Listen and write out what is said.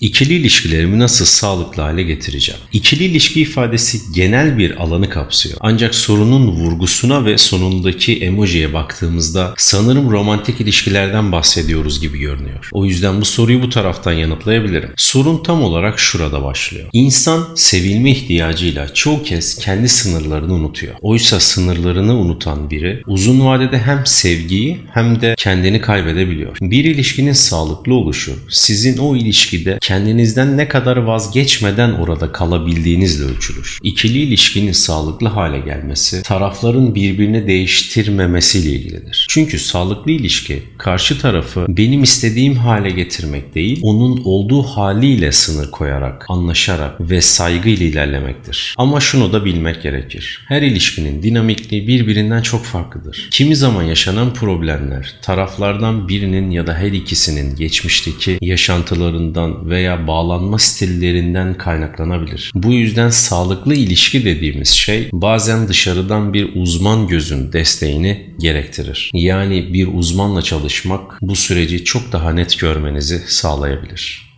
İkili ilişkilerimi nasıl sağlıklı hale getireceğim? İkili ilişki ifadesi genel bir alanı kapsıyor. Ancak sorunun vurgusuna ve sonundaki emojiye baktığımızda sanırım romantik ilişkilerden bahsediyoruz gibi görünüyor. O yüzden bu soruyu bu taraftan yanıtlayabilirim. Sorun tam olarak şurada başlıyor. İnsan sevilme ihtiyacıyla çoğu kez kendi sınırlarını unutuyor. Oysa sınırlarını unutan biri uzun vadede hem sevgiyi hem de kendini kaybedebiliyor. Bir ilişkinin sağlıklı oluşu sizin o ilişkide kendinizden ne kadar vazgeçmeden orada kalabildiğinizle ölçülür. İkili ilişkinin sağlıklı hale gelmesi tarafların birbirini değiştirmemesiyle ilgilidir. Çünkü sağlıklı ilişki karşı tarafı benim istediğim hale getirmek değil, onun olduğu haliyle sınır koyarak, anlaşarak ve saygıyla ilerlemektir. Ama şunu da bilmek gerekir. Her ilişkinin dinamikliği birbirinden çok farklıdır. Kimi zaman yaşanan problemler taraflardan birinin ya da her ikisinin geçmişteki yaşantılarından veya bağlanma stillerinden kaynaklanabilir. Bu yüzden sağlıklı ilişki dediğimiz şey bazen dışarıdan bir uzman gözün desteğini gerektirir. Yani bir uzmanla çalışmak bu süreci çok daha net görmenizi sağlayabilir.